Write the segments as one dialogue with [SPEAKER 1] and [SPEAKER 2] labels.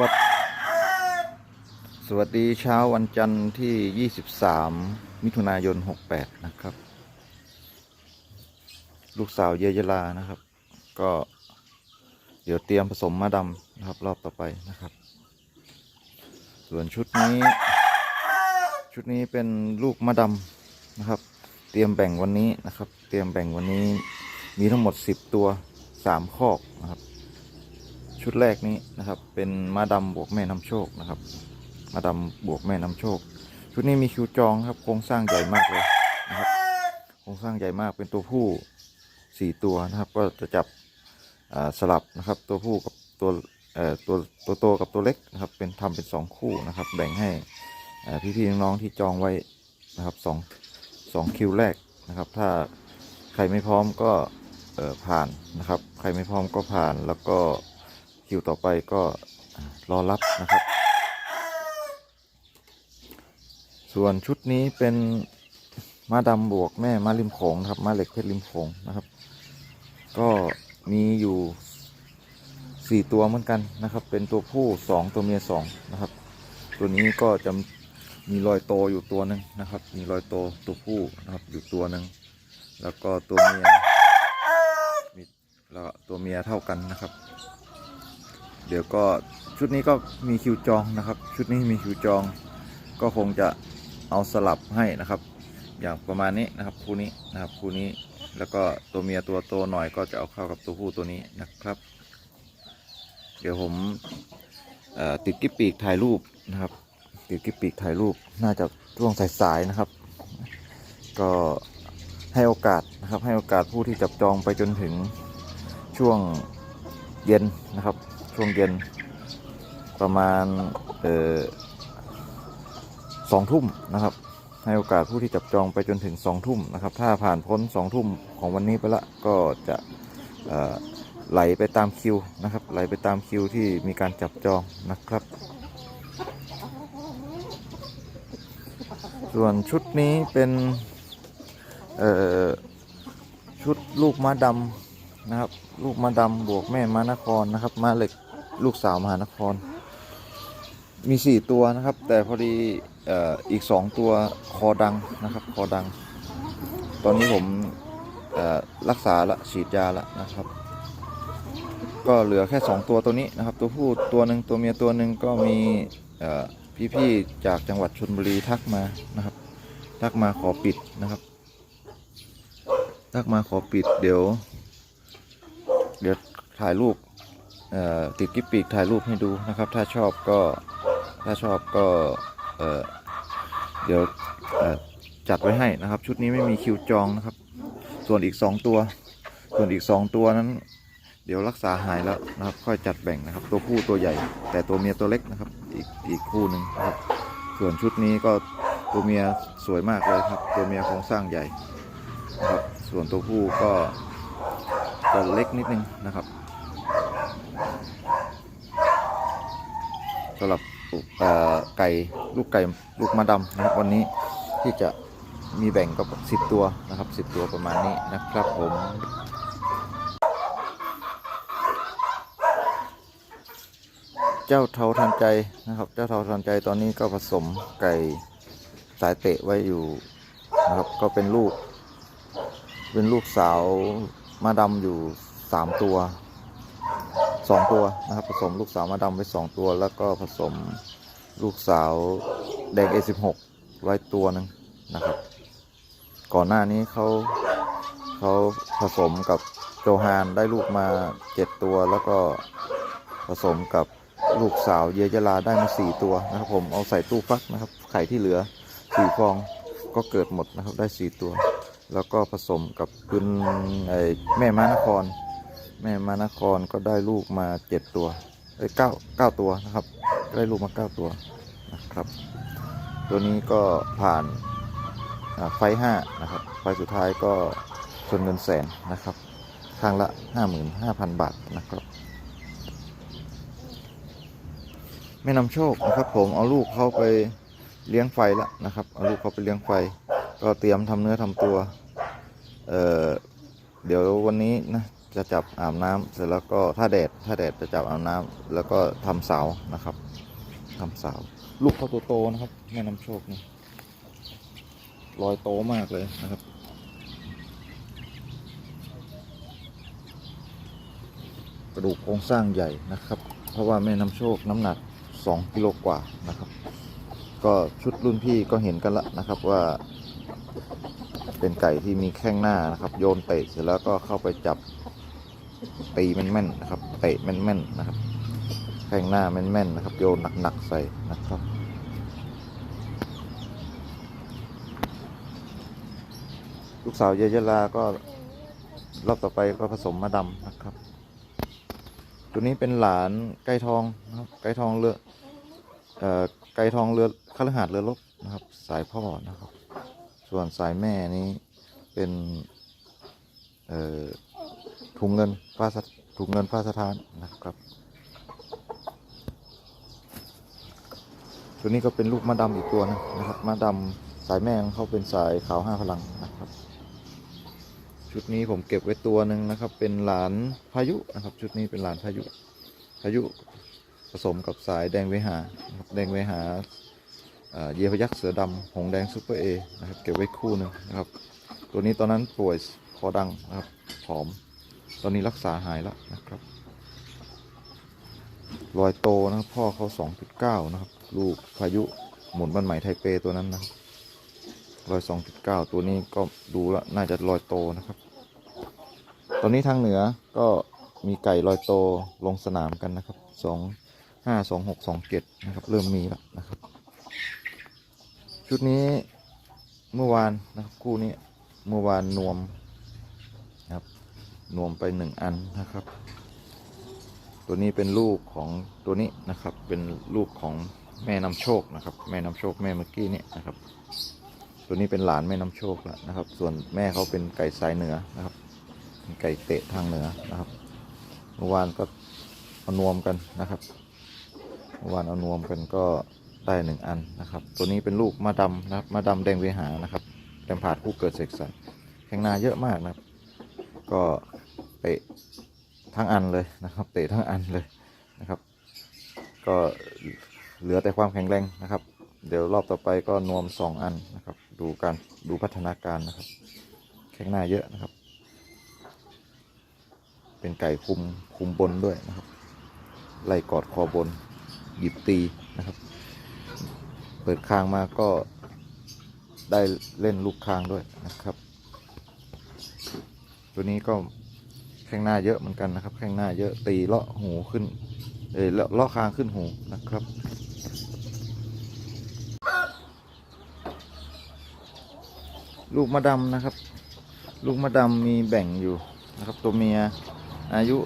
[SPEAKER 1] วัสดสวัสดีเช้าวันจันทร์ที่ 23 มิถุนายน 68 นะครับ ลูกสาวเยยลานะครับ ก็เดี๋ยวเตรียมผสมมะดำนะครับรอบต่อไปนะครับ ส่วนชุดนี้ ชุดนี้เป็นลูกมะดำนะครับ เตรียมแบ่งวันนี้นะครับ เตรียมแบ่งวันนี้มีทั้งหมด 10 ตัว 3 คอกนะครับ ชุดแรกนี้นะครับ เป็นมาดำบวกแม่น้ำโชคนะครับ มาดำบวกแม่น้ำโชค ชุดนี้มีคิวจองครับโครงสร้างใหญ่มากเลยนะครับโครงสร้างใหญ่มากเป็นตัวผู้สี่ตัวนะครับ ก็จะจับสลับนะครับ ตัวผู้กับตัวตัวตัวโตกับตัวเล็กนะครับ เป็นทำเป็นสองคู่นะครับ แบ่งให้พี่ๆน้องๆที่จองไว้นะครับสองสองคิวแรกนะครับ ถ้าใครไม่พร้อมก็ผ่านนะครับ ใครไม่พร้อมก็ผ่านแล้วก็ คิวต่อไปก็รอรับนะครับ ส่วนชุดนี้เป็นมาดำบวกแม่มาริมโขงครับ มาเหล็กเพชรริมโขงนะครับ ก็มีอยู่สี่ตัวเหมือนกันนะครับ เป็นตัวผู้สองตัวเมียสองนะครับ ตัวนี้ก็จะมีรอยโตอยู่ตัวหนึ่งนะครับ มีรอยโตตัวผู้นะครับอยู่ตัวหนึ่งแล้วก็ตัวเมียมีแล้วตัวเมียเท่ากันนะครับ เดี๋ยวก็ชุดนี้ก็มีคิวจองนะครับ ชุดนี้มีคิวจอง ก็คงจะเอาสลับให้นะครับ อย่างประมาณนี้นะครับคู่นี้นะครับคู่นี้แล้วก็ตัวเมียตัวโตหน่อยก็จะเอาเข้ากับตัวผู้ตัวนี้นะครับ เดี๋ยวผมติดกิ๊บปีกถ่ายรูปนะครับ ติดกิ๊บปีกถ่ายรูปน่าจะช่วงสายๆนะครับ ก็ให้โอกาสนะครับ ให้โอกาสผู้ที่จับจองไปจนถึงช่วงเย็นนะครับ ช่วงเย็นประมาณเออสองทุ่มนะครับให้โอกาสผู้ที่จับจองไปจนถึงสองทุ่มนะครับถ้าผ่านพ้นสองทุ่มของวันนี้ไปละก็จะไหลไปตามคิวนะครับไหลไปตามคิวที่มีการจับจองนะครับ ส่วนชุดนี้เป็นชุดลูกม้าดำ นะครับ ลูกมาดำบวกแม่มานครนะครับ มาเหล็กลูกสาวมหานคร มีสี่ตัวนะครับ แต่พอดีอีกสองตัวคอดังนะครับ คอดัง ตอนนี้ผมรักษาละฉีดยาละนะครับ ก็เหลือแค่สองตัวตัวนี้นะครับ ตัวผู้ตัวหนึ่งตัวเมียตัวหนึ่งก็มีพี่ๆจากจังหวัดชลบุรีทักมานะครับ ทักมาขอปิดนะครับ ทักมาขอปิดเดี๋ยว เดี๋ยวถ่ายรูปติดกิ๊บปีกถ่ายรูปให้ดูนะครับ ถ้าชอบก็ถ้าชอบก็เเดี๋ยวจัดไว้ให้นะครับ ชุดนี้ไม่มีคิวจองนะครับ ส่วนอีก 2 ตัว ส่วนอีก 2 ตัวนั้น เดี๋ยวรักษาหายแล้วนะครับ ค่อยจัดแบ่งนะครับ ตัวผู้ตัวใหญ่ แต่ตัวเมียตัวเล็กนะครับ อีกอีกคู่หนึ่งนะครับ ส่วนชุดนี้ก็ตัวเมียสวยมากเลยครับ ตัวเมียโครงสร้างใหญ่นะครับ ส่วนตัวผู้ก็ จะเล็กนิดนึงนะครับสำหรับอ่อไก่ลูกไก่ลูกมะดำนะครับวันนี้ที่จะมีแบ่งก็สิบตัวนะครับสิบตัวประมาณนี้นะครับผมเจ้าเทาทันใจนะครับ เจ้าเทาทันใจตอนนี้ก็ผสมไก่สายเตะไว้อยู่นะครับ ก็เป็นลูก เป็นลูกสาว มาดำอยู่สามตัวสองตัวนะครับ ผสมลูกสาวมาดำไว้สองตัว แล้วก็ผสมลูกสาวแดง A16 ไว้ตัวหนึ่งนะครับ ก่อนหน้านี้เขาเขาผสมกับโจฮานได้ลูกมาเจ็ดตัว แล้วก็ผสมกับลูกสาวเยยลาได้มาสี่ตัวนะครับ ผมเอาใส่ตู้ฟักนะครับ ไข่ที่เหลือสี่ฟองก็เกิดหมดนะครับได้สี่ตัว แล้วก็ผสมกับคุณไอแม่มานคร แม่มานครก็ได้ลูกมาเจ็ดตัวเอ้ยเก้าเก้าตัวนะครับ ได้ลูกมาเก้าตัวนะครับ ตัวนี้ก็ผ่านไฟห้านะครับ ไฟสุดท้ายก็ชนเงินแสนนะครับข้างละห้าหมื่นห้าพันบาทนะครับแม่นำโชคนะครับ ผมเอาลูกเขาไปเลี้ยงไฟแล้วนะครับ เอาลูกเขาไปเลี้ยงไฟ ก็เตรียมทำเนื้อทำตัวเออเดี๋ยววันนี้นะจะจับอาบน้ำเสร็จแล้วก็ถ้าแดดถ้าแดดจะจับอาบน้ำแล้วก็ทำเสานะครับทำเสาลูกเขาตัวโตนะครับแม่น้ำโชคนี่รอยโตมากเลยนะครับกระดูกโครงสร้างใหญ่นะครับ เพราะว่าแม่น้ำโชคน้ำหนัก 2 กิโลกว่านะครับ ก็ชุดรุ่นพี่ก็เห็นกันละนะครับว่า เป็นไก่ที่มีแข้งหน้านะครับ โยนเตะเสร็จแล้วก็เข้าไปจับตีแม่นๆนะครับ เตะแม่นๆนะครับ แข้งหน้าแม่นๆนะครับ โยนหนักๆใส่นะครับลูกสาวเยยลาก็รอบต่อไปก็ผสมมาดำนะครับ ตัวนี้เป็นหลานไก่ทองนะครับ ไก่ทองเรือเอ่อไก่ทองเรือคฤหาสน์เรือรบนะครับ สายพ่อนะครับ ส่วนสายแม่นี้เป็นถุงเงินพระสถุงเงินพระสถานนะครับ ตัวนี้ก็เป็นลูกมะดำอีกตัวนึงนะครับมะดำสายแม่ของเขาเป็นสายขาวห้าพลังนะครับ ชุดนี้ผมเก็บไว้ตัวหนึ่งนะครับ เป็นหลานพายุนะครับ ชุดนี้เป็นหลานพายุ พายุผสมกับสายแดงเวหาแดงเวหา เอ่อเยพยักษ์เสือดำหงแดงซูเปอร์เอนะครับเก็บไว้คู่นึงนะครับ ตัวนี้ตอนนั้นป่วยคอดังนะครับผอม ตอนนี้รักษาหายแล้วนะครับ รอยโตนะครับพ่อเขา 2.9 นะครับ ลูกพายุหมุนบ้านใหม่ไทเปตัวนั้นนะครับรอย 2.9 ตัวนี้ก็ดูแล้วน่าจะรอยโตนะครับ ตอนนี้ทางเหนือก็มีไก่ลอยโตลงสนามกันนะครับสองห้าสองหกสองเจ็ดนะครับ เริ่มมีแล้วนะครับ ชุดนี้เมื่อวานนะครับคู่นี้เมื่อวานนวมนะครับนวมไปหนึ่งอันนะครับ ตัวนี้เป็นลูกของตัวนี้นะครับเป็นลูกของแม่นำโชคนะครับ แม่นำโชคแม่เมื่อกี้เนี่ยนะครับ ตัวนี้เป็นหลานแม่นำโชคแล้วนะครับ ส่วนแม่เขาเป็นไก่สายเหนือนะครับเป็นไก่เตะทางเหนือนะครับ เมื่อวานก็เอานวมกันนะครับ เมื่อวานเอานวมกันก็ ได้หนึ่งอันนะครับ ตัวนี้เป็นลูกมาดำนะครับมาดำแดงเวหานะครับแตมผาดคู่เกิดเสกสรรแข่งนาเยอะมากนะครับ ก็เตะทั้งอันเลยนะครับ เตะทั้งอันเลยนะครับ ก็เหลือแต่ความแข็งแรงนะครับ เดี๋ยวรอบต่อไปก็นวมสองอันนะครับ ดูการดูพัฒนาการนะครับ แข้งหน้าเยอะนะครับ เป็นไก่คุมคุมบนด้วยนะครับ ไล่กอดคอบน หยิบตีนะครับ เปิดคางมาก็ได้เล่นลูกคางด้วยนะครับ ตัวนี้ก็แข้งหน้าเยอะเหมือนกันนะครับ แข้งหน้าเยอะตีเลาะหูขึ้นเออเลาะคางขึ้นหูนะครับลูกมะดำนะครับ ลูกมะดำมีแบ่งอยู่นะครับ ตัวเมียอายุ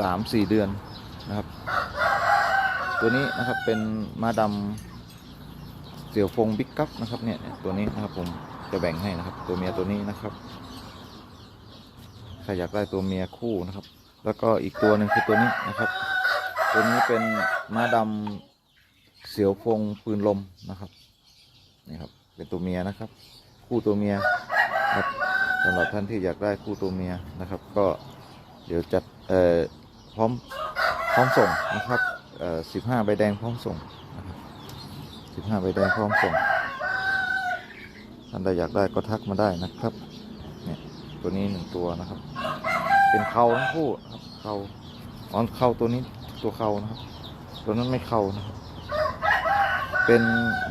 [SPEAKER 1] สามสี่เดือนนะครับ ตัวนี้นะครับเป็นมาดำ เสี่ยวฟงบิ๊กกัปนะครับเนี่ยตัวนี้นะครับผมจะแบ่งให้นะครับ ตัวเมียตัวนี้นะครับใครอยากได้ตัวเมียคู่นะครับ แล้วก็อีกตัวหนึ่งคือตัวนี้นะครับ ตัวนี้เป็นมาดำเสี่ยวฟงปืนลมนะครับนี่ครับเป็นตัวเมียนะครับ คู่ตัวเมียครับสำหรับท่านที่อยากได้คู่ตัวเมียนะครับ ก็เดี๋ยวจัดเอ่อพร้อมพร้อมส่งนะครับเอ่อสิบห้าใบแดงพร้อมส่ง สิบห้าใบแดงพร้อมส่งท่านใดอยากได้ก็ทักมาได้นะครับเนี่ยตัวนี้หนึ่งตัวนะครับ เป็นเขาทั้งคู่ครับเขาอ๋อเขาตัวนี้ตัวเขานะครับ ตัวนั้นไม่เขานะครับ เป็น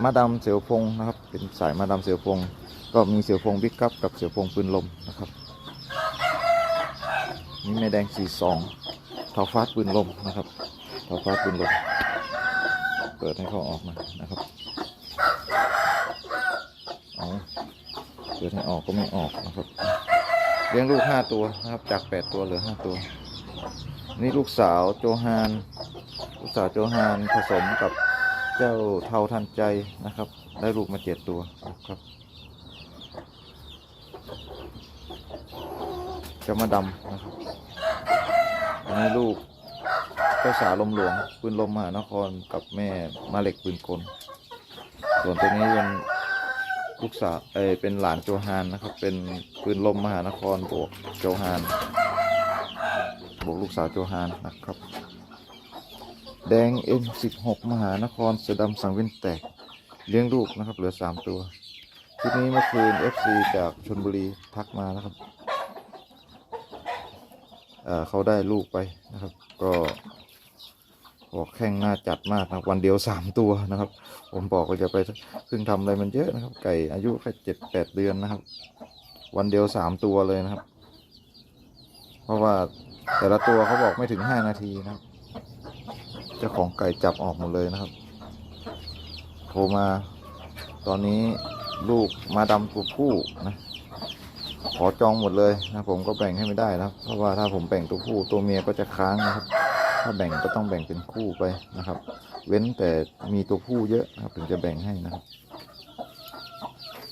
[SPEAKER 1] มาดามเสียวพงนะครับ เป็นสายมาดามเสียวพง ก็มีเสียวพงบิ๊กคัพกับเสียวพงปืนลมนะครับนี่แม่แดงสี่สองเทาฟ้าปืนลมนะครับเทาฟ้าปืนลม เปิดให้เขาออกมานะครับเอาเปิดให้ออกก็ไม่ออกนะครับ เลี้ยงลูกห้าตัวนะครับ จากแปดตัวเหลือห้าตัว นี่ลูกสาวโจฮานลูกสาวโจฮานผสมกับเจ้าเทาทันใจนะครับ ได้ลูกมาเจ็ดตัวครับเจะมาดำนะครับอันนี้ลูก เจ้าสาวลมหลวงปืนลมมหานครกับแม่มาเหล็กปืนกลส่วนตัวนี้เป็นลูกสาวเอเป็นหลานโจฮานนะครับ เป็นปืนลมมหานครบวกโจฮานบวกลูกสาวโจฮานนะครับ แดง M16 มหานครเสือดำสังเวียนแตกเลี้ยงลูกนะครับ เหลือ 3 ตัวคลิปนี้เมื่อคืน FC จากชนบุรีทักมานะครับเเขาได้ลูกไปนะครับ ก็ บอกแข่งหน้าจัดมากนะวันเดียว3ตัวนะครับ ผมบอกว่าจะไปเพิ่งทำอะไรมันเยอะนะครับ ไก่อายุแค่เจ็ดแปดเดือนนะครับ วันเดียว3ตัวเลยนะครับ เพราะว่าแต่ละตัวเขาบอกไม่ถึง5นาทีนะครับเจ้าของไก่จับออกหมดเลยนะครับโทรมา ตอนนี้ลูกมาดำตัวผู้นะขอจองหมดเลยนะผมก็แบ่งให้ไม่ได้นะครับเพราะว่าถ้าผมแบ่งตัวผู้ตัวเมียก็จะค้างนะครับ ถ้าแบ่งก็ต้องแบ่งเป็นคู่ไปนะครับ เว้นแต่มีตัวผู้เยอะนะครับ ถึงจะแบ่งให้นะครับ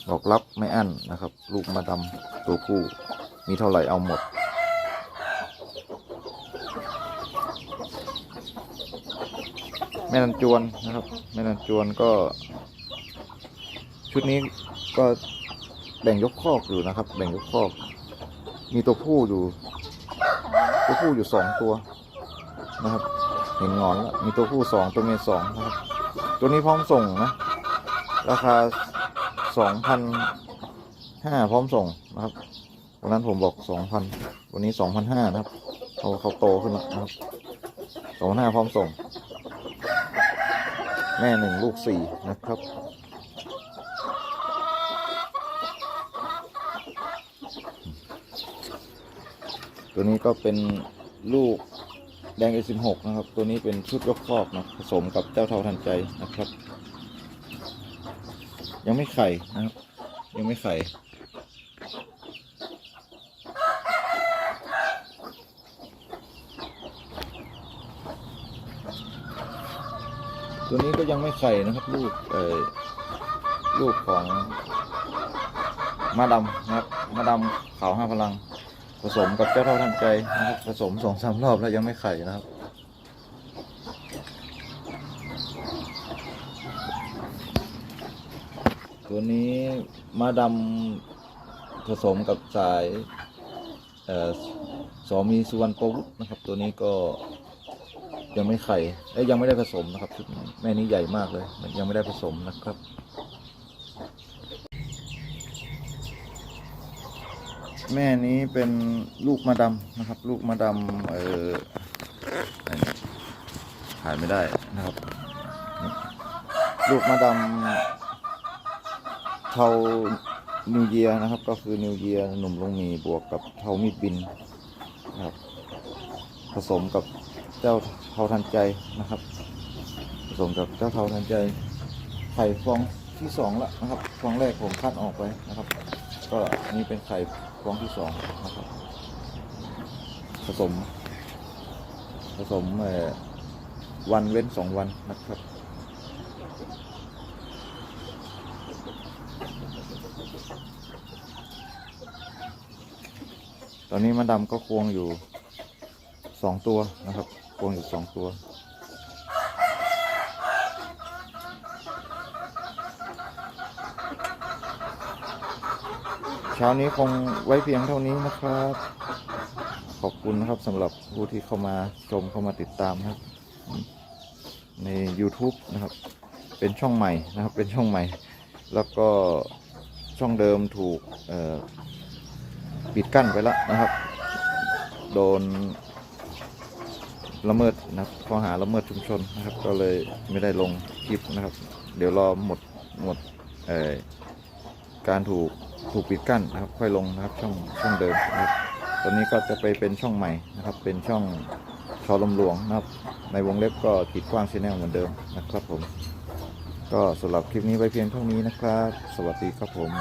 [SPEAKER 1] บอกรับไม่อั้นนะครับ ลูกมาดำตัวผู้มีเท่าไหร่เอาหมด แม่นันจวนนะครับ แม่นันจวนก็ ชุดนี้ก็แบ่งยกคอกอยู่นะครับ แบ่งยกคอก มีตัวผู้อยู่ ตัวผู้อยู่สองตัว นะครับ เห็นงอนแล้วมีตัวผู้สองตัวเมียสองนะครับ ตัวนี้พร้อมส่งนะ ราคาสองพันห้าพร้อมส่งนะครับวันนั้นผมบอกสองพันวันนี้สองพันห้านะครับเขาเขาโตขึ้นแล้วนะครับสองพันห้าพร้อมส่ง แม่หนึ่งลูกสี่นะครับตัวนี้ก็เป็นลูก แดง A16 นะครับ ตัวนี้เป็นชุดยกครอกนะผสมกับเจ้าเทาทันใจนะครับ ยังไม่ไข่นะครับ ยังไม่ไข่ตัวนี้ก็ยังไม่ไข่นะครับ ลูกเอ่อลูกของมาดำนะครับ มาดำขาวห้าพลัง ผสมกับเจ้าเท่าทันใจนะครับผสมสองสามรอบแล้วยังไม่ไข่นะครับ ตัวนี้มาดำผสมกับสายเอ่อสอมีสุวรรณโปวุฒนะครับ ตัวนี้ก็ยังไม่ไข่เอ้ยยังไม่ได้ผสมนะครับชุดแม่นี้ใหญ่มากเลย ยังไม่ได้ผสมนะครับ แม่นี้เป็นลูกมาดำนะครับ ลูกมาดำเอออันนี้ขายไม่ได้นะครับ ลูกมาดำเทานิวเยียนะครับ ก็คือนิวเยียหนุ่มลงมีบวกกับเทามีดบินนะครับ ผสมกับเจ้าเทาทันใจนะครับ ผสมกับเจ้าเทาทันใจไข่ฟองที่สองละนะครับ ฟองแรกผมคัดออกไปนะครับ ก็นนี้เป็นไข่ ฟองที่สองนะครับผสม ผสมวันเว้นสองวันนะครับตอนนี้มาดำก็ควงอยู่สองตัวนะครับ ควงอยู่สองตัว ช้านี้คงไว้เพียงเท่านี้นะครับ ขอบคุณนะครับสำหรับผู้ที่เข้ามาชมเข้ามาติดตามครับ ใน YouTube นะครับ เป็นช่องใหม่นะครับ เป็นช่องใหม่ แล้วก็ช่องเดิมถูกปิดกั้นไปแล้วนะครับ โดนละเมิดนะครับข้อหาละเมิดชุมชนนะครับ ก็เลยไม่ได้ลงคลิปนะครับ เดี๋ยวรอหมดหมดการถูก ถูกปิดกั้นนะครับค่อยลงนะครับช่องช่องเดิมนะครับตอนนี้ก็จะไปเป็นช่องใหม่นะครับ เป็นช่องชอลมหลวงนะครับ ในวงเล็บก็ขีดกว้างชแนลเหมือนเดิมนะครับผม ก็สำหรับคลิปนี้ไว้เพียงเท่านี้นะครับ สวัสดีครับผม